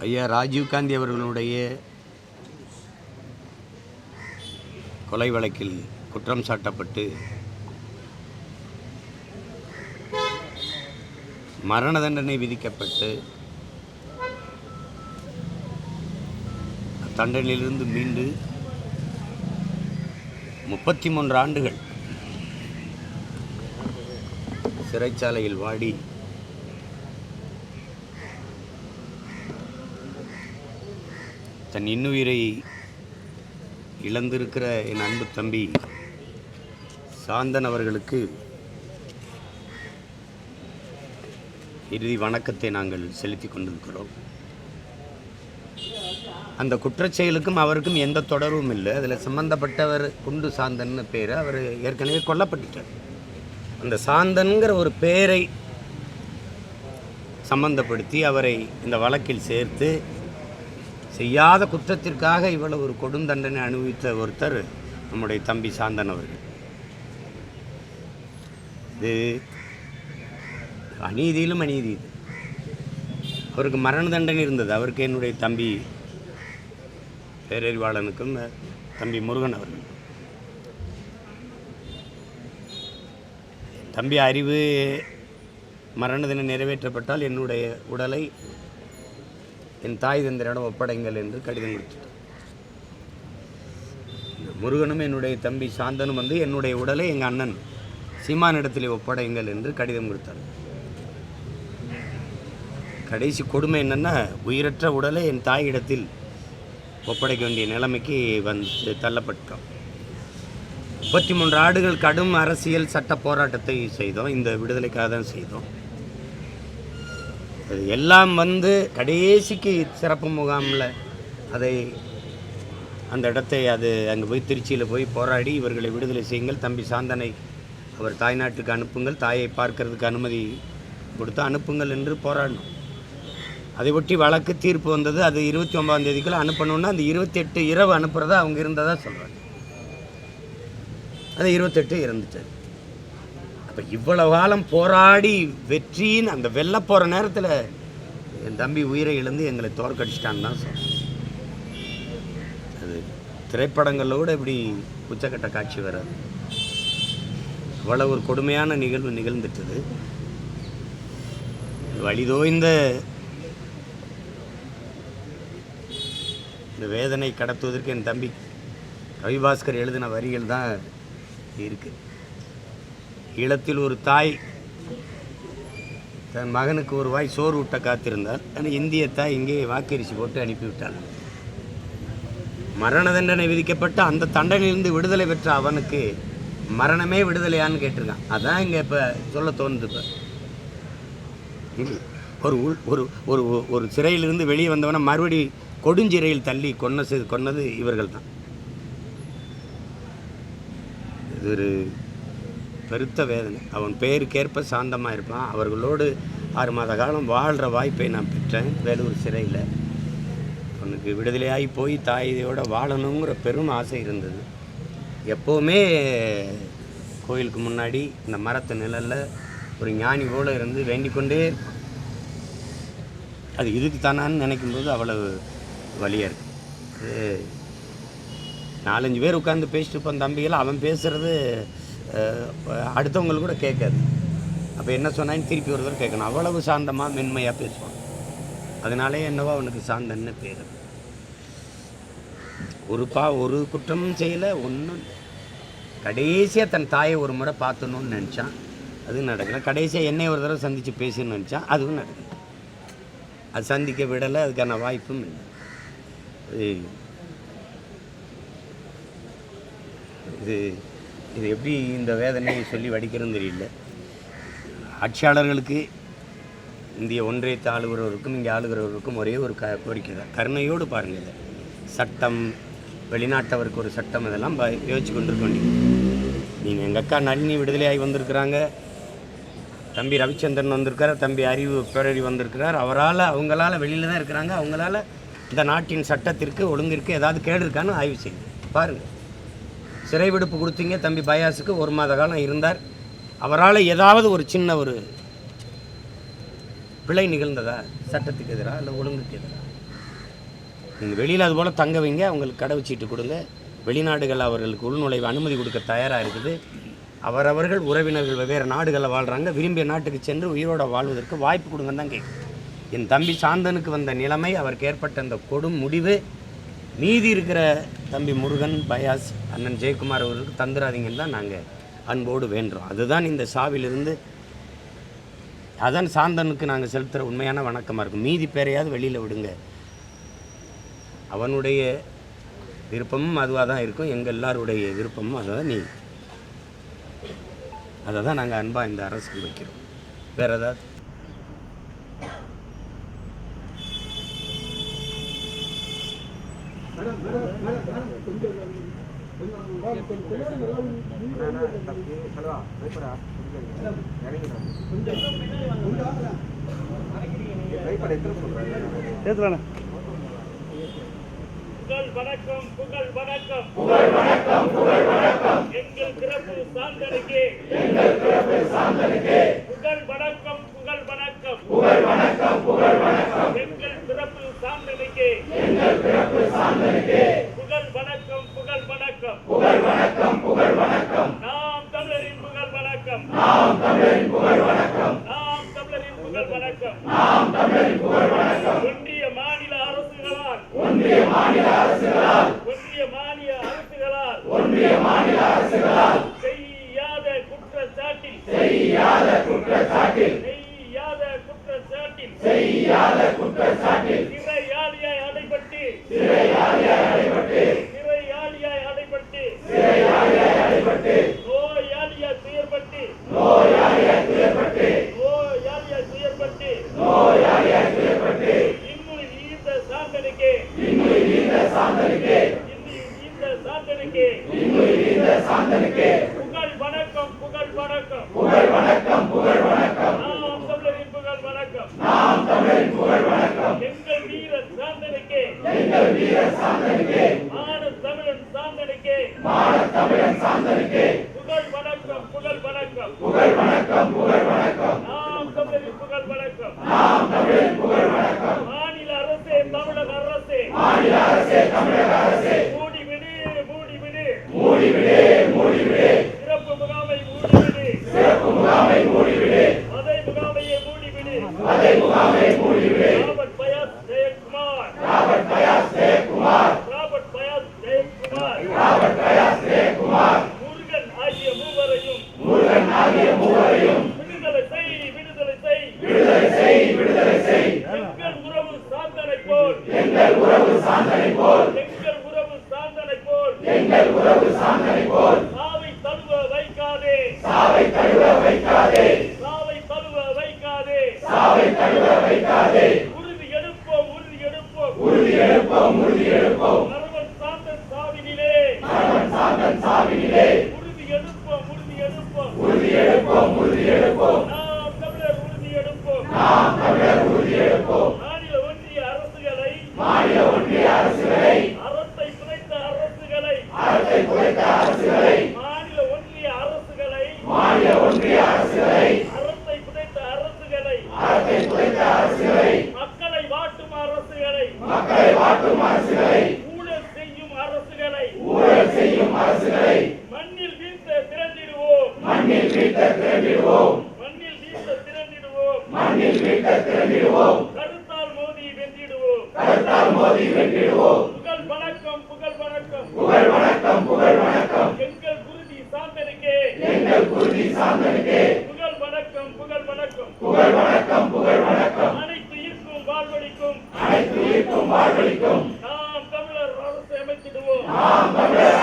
ஐயா ராஜீவ்காந்தி அவர்களுடைய கொலை வழக்கில் குற்றம் சாட்டப்பட்டு மரண தண்டனை விதிக்கப்பட்டு தண்டனையிலிருந்து மீண்டு முப்பத்தி மூன்று ஆண்டுகள் சிறைச்சாலையில் வாடி தன் இன்னுயிரை இழந்திருக்கிற என் அன்பு தம்பி சாந்தன் அவர்களுக்கு இறுதி வணக்கத்தை நாங்கள் செலுத்திக் கொண்டிருக்கிறோம். அந்த குற்றச்செயலுக்கும் அவருக்கும் எந்த தொடர்பும் இல்லை. அதில் சம்பந்தப்பட்டவர் குண்டு சாந்தன்னு பேர். அவர் ஏற்கனவே கொல்லப்பட்டுட்டார். அந்த சாந்தன்கிற ஒரு பெயரை சம்பந்தப்படுத்தி அவரை இந்த வழக்கில் சேர்த்து செய்யாத குற்றத்திற்காக இவ்வளவு ஒரு கொடுந்தண்டனை அனுபவித்த ஒருத்தர் நம்முடைய தம்பி சாந்தன் அவர்கள். இது அநீதியிலும் அநீதி இது. அவருக்கு மரண தண்டனை இருந்தது. அவருக்கு என்னுடைய தம்பி பேரறிவாளனுக்கும் தம்பி முருகன் அவர்கள். தம்பி அறிவு மரண தினம் நிறைவேற்றப்பட்டால் என்னுடைய உடலை என் தாய் தந்தரிடம் ஒப்படைங்கள் என்று கடிதம் கொடுத்துட்டார் முருகனும் என்னுடைய தம்பி சாந்தனும் வந்து என்னுடைய உடலை எங்கள் அண்ணன் சீமானிடத்திலே ஒப்படைங்கள் என்று கடிதம் கொடுத்தார். கடைசி கொடுமை என்னென்னா உயிரற்ற உடலை என் தாயிடத்தில் ஒப்படைக்க வேண்டிய நிலைமைக்கு வந்து தள்ளப்பட்டோம் முப்பத்தி மூன்று ஆண்டுகள் கடும் அரசியல் சட்ட போராட்டத்தை செய்தோம். இந்த விடுதலைக்காக தான் செய்தோம். எல்லாம் வந்து கடைசிக்கு சிறப்பு முகாமில் அதை அந்த இடத்தை அது அங்கே போய் திருச்சியில் போய் போராடி இவர்களை விடுதலை செய்யுங்கள். தம்பி சாந்தனை அவர் தாய்நாட்டுக்கு அனுப்புங்கள். தாயை பார்க்கறதுக்கு அனுமதி கொடுத்து அனுப்புங்கள் என்று போராடணும். அதை ஒட்டி வழக்கு தீர்ப்பு வந்தது. அது இருபத்தி ஒன்பதாம் தேதிக்குள்ள அனுப்பணுன்னா அந்த இருபத்தெட்டு இரவு அனுப்புகிறதா அவங்க இருந்ததாக சொல்கிறாங்க அது இருபத்தெட்டு இறந்துட்டார் இப்போ இவ்வளவு காலம் போராடி வெற்றின்னு அந்த வெல்ல போகிற நேரத்தில் என் தம்பி உயிரை இழந்து எங்களை தோற்கடிச்சிட்டான்னு தான் சொல்கிறேன் அது திரைப்படங்களோட இப்படி உச்சக்கட்ட காட்சி வராது. அவ்வளவு ஒரு கொடுமையான நிகழ்வு நிகழ்ந்துட்டது. வழிதோய்ந்த இந்த வேதனை கடத்துவதற்கு என் தம்பி ரவிபாஸ்கர் எழுதின வரிகள் தான் இருக்குது ஈழத்தில் ஒரு தாய் தன் மகனுக்கு ஒரு வாய் சோறு ஊட்ட காத்திருந்தார். ஆனால் இந்திய தாய் இங்கே வாக்கரிசி போட்டு அனுப்பிவிட்டாள். மரண தண்டனை விதிக்கப்பட்ட அந்த தண்டனையிலிருந்து விடுதலை பெற்ற அவனுக்கு மரணமே விடுதலையான்னு கேட்டிருக்கான். அதான் இங்கே இப்போ சொல்ல தோணுது இப்போ. ஒரு உள்- ஒரு ஒரு ஒரு சிறையிலிருந்து வெளியே வந்தவனை மறுபடி கொடுஞ்சிறையில் தள்ளி கொன்ன செ- கொன்னது இவர்கள் தான் இது ஒரு பெருத்த வேதனை. அவன் பெயருக்கேற்ப சாந்தமாக இருப்பான். அவர்களோடு ஆறு மாத காலம் வாழ்கிற வாய்ப்பை நான் பெற்றேன். வேலூர் சிறையில். அவனுக்கு விடுதலையாகி போய் தாயோட வாழணுங்கிற பெரும் ஆசை இருந்தது. எப்போவுமே கோயிலுக்கு முன்னாடி இந்த மரத்து நிழலில் ஒரு ஞானி போல் இருந்து வேண்டிக்கொண்டே இருப்பான். அது இதுக்கு தானான்னு நினைக்கும்போது அவ்வளவு வலியாக இருக்குது நாலஞ்சு பேர் உட்காந்து பேசிட்டு இருப்பான் தம்பிகள் அவன் பேசுகிறது அடுத்தவங்களுக்கு கூட கேட்காது. அப்போ என்ன சொன்னான்னு திருப்பி ஒரு தடவை கேட்கணும். அவ்வளவு சாந்தமாக மென்மையாக பேசுவான். அதனாலே என்னவோ அவனுக்கு சாந்தன்னு பேர். ஒரு பா ஒரு குற்றமும் செய்யலை ஒன்றும் கடைசியாக தன் தாயை ஒரு முறை பார்த்தணும்னு நினச்சான். அதுவும் நடக்கலை. கடைசியாக என்னை ஒரு தடவை சந்தித்து பேசணும்னு நினச்சான். அதுவும் நடக்கலை. அது சந்திக்க விடலை அதுக்கான வாய்ப்பும் இல்லை. இது இது எப்படி இந்த வேதனையை சொல்லி வடிக்கிறதுன்னு தெரியல. ஆட்சியாளர்களுக்கு இந்திய ஒன்றியத்தை ஆளுகிறவருக்கும் இங்கே ஆளுகிறவருக்கும் ஒரே ஒரு க கோரிக்கை தான். கருணையோடு பாருங்கள் இதை. சட்டம் வெளிநாட்டவருக்கு ஒரு சட்டம் இதெல்லாம் ப- யோசிச்சு கொண்டிருக்க வேண்டியது. நீங்கள் எங்கள் அக்கா நளினி விடுதலையாகி வந்திருக்கிறாங்க? தம்பி ரவிச்சந்திரன் வந்திருக்கார் தம்பி அறிவு பேரறி வந்திருக்கிறார். அவரால் அவங்களால வெளியில் தான் இருக்கிறாங்க. அவங்களால இந்த நாட்டின் சட்டத்திற்கு ஒழுங்கிற்கு ஏதாவது கேடு இருக்கான்னு ஆய்வு செய்யுங்க. பாருங்கள் சிறை விடுப்பு கொடுத்தீங்க தம்பி பயாஸுக்கு ஒரு மாத காலம் இருந்தார். அவரால் ஏதாவது ஒரு சின்ன ஒரு பிழை நிகழ்ந்ததா? சட்டத்துக்கு எதிராக இல்லை ஒழுங்குக்கு எதிராக நீங்கள் வெளியில் அது போல் தங்க வைங்க அவங்களுக்கு கடை வச்சுட்டு கொடுங்க. வெளிநாடுகள் அவர்களுக்கு உள்நுழைவு அனுமதி கொடுக்க தயாராக இருக்குது. அவரவர்கள் உறவினர்கள் வெவ்வேறு நாடுகளில் வாழ்கிறாங்க விரும்பிய நாட்டுக்கு சென்று உயிரோட வாழ்வதற்கு வாய்ப்பு கொடுங்கன்னு தான் கேட்கும் என் தம்பி சாந்தனுக்கு வந்த நிலைமை அவருக்கு ஏற்பட்ட அந்த கொடும் முடிவு மீதி இருக்கிற தம்பி முருகன் பயாஸ் அண்ணன் ஜெயக்குமார் அவர்களுக்கு தந்துடாதீங்கன்னு தான் நாங்கள் அன்போடு வேண்டுறோம். அதுதான் இந்த சாவிலிருந்து அதான் சாந்தனுக்கு நாங்கள் செலுத்துகிற உண்மையான வணக்கமாக இருக்கும். மீதி பேரையாவது வெளியில் விடுங்க. அவனுடைய விருப்பமும் அதுவாக தான் இருக்கும். எங்கள் எல்லாருடைய விருப்பமும் அதை தான் நீ. அதை தான் நாங்கள் அன்பாக இந்த அரசுக்கு வைக்கிறோம். வேறு ஏதாவது? புகழ் வணக்கம் புகழ் வணக்கம். புகழ் வணக்கம் புகழ் வணக்கம். எங்கள் பிறப்பு சாந்தனுக்கு எங்கள் பிறப்பு சாந்தனுக்கு புகழ் வணக்கம் புகழ் வணக்கம் புகழ் வணக்கம் புகழ் வணக்கம் எங்கள் பிறப்பு சாந்தனுக்கு எங்கள் பிறப்பு சாந்தனுக்கு புகழ் வணக்கம் புகழ் வணக்கம் புகழ் வணக்கம் புகழ் வணக்கம் நாம் தமிழரின் புகழ் வணக்கம் நாம் தமிழரின் புகழ் வணக்கம் நாம் தமிழரின் புகழ் வணக்கம் நாம் தமிழரின் புகழ் வணக்கம் ஒன்றிய மாநில அரசுகளால். ஒன்றிய மாநில அரசுகளால். ஒன்றிய மாநில அரசுகளால் செய்யாத குற்றச்சாட்டில் செய்யாத குற்றச்சாட்டில். செய்யாத குற்றச்சாட்டில். செய்யாத குற்றச்சாட்டில். சாந்தனுக்கு. சாந்தனுக்கு. புகழ் வணக்கம் புகழ் வணக்கம். புகழ் வணக்கம் புகழ் வணக்கம். நாம் தமிழரின் புகழ் வணக்கம். நாம் தமிழரின் புகழ் வணக்கம். எங்கள் வீர சாந்தனுக்கு. எங்கள் வீர சாந்தனுக்கு. மான தமிழன் சாந்தனுக்கு. மான தமிழன் சாந்தனுக்கு. புகழ் வணக்கம் புகழ் வணக்கம். புகழ் வணக்கம் புகழ் வணக்கம் நாம் தமிழரின் புகழ் வணக்கம் நாம் தமிழரின் புகழ் வணக்கம் மாநில அரசே தமிழக அரசே மாநில அரசே தமிழக அரசே மூடி விடு மூடி விடு மூடி விடு மூடி விடு சிறப்பு முகாமை மூடி விடு சிறப்பு முகாமை மூடி விடு மதை முகாமையை மூடி விடு மதை முகாமை மூடி விடு Robert Payas Jayakumar Robert Payas Jayakumar Robert Payas Jayakumar Robert Payas Jayakumar Murugan ஆகிய மூவரையும் முருகன் ஆகிய மூவரையும் விடுதலை செய் விடுதலை செய் விடுதலை செய் விடுதலை செய் எங்கள் உறவு சாந்தனை போல் எங்கள் உறவு சாந்தனை போல் எங்கள் உறவு சாந்தனை போல். எங்கள் உறவு சாந்தனை போல். சாவை தழுவ வைக்காதே. சாவை தழுவ வைக்காதே சாவை தழுவ வைக்காதே சாவை தழுவ வைக்காதே உறுதி எடுப்போம் உறுதி எடுப்போம் உறுதி எடுப்போம் உறுதி எடுப்போம் நரவன் சாந்தன் சாவினிலே நரவன் சாந்தன் சாவினிலே உறுதி எடுப்போம் உறுதி எடுப்போம் உறுதி எடுப்போம் உறுதி எடுப்போம் வீழ்த்த திரண்டிடுவோம் கருத்தால் மோதி வென்றிடுவோம். கருத்தால் மோதி வென்றிடுவோம். புகழ் வணக்கம் புகழ் வணக்கம். புகழ் வணக்கம் புகழ் வணக்கம். எங்கள் குருதி சாந்தனுக்கே. எங்கள் குருதி சாந்தனுக்கே. புகழ் வணக்கம் புகழ் வணக்கம். புகழ் வணக்கம் புகழ் வணக்கம். அனைத்து ஈர்க்கும் வாழ்வழிக்கும் அனைத்து ஈர்க்கும் வாழ்வழிக்கும் நாம் தமிழர் அரசு அமைத்திடுவோம். நாம் தமிழர்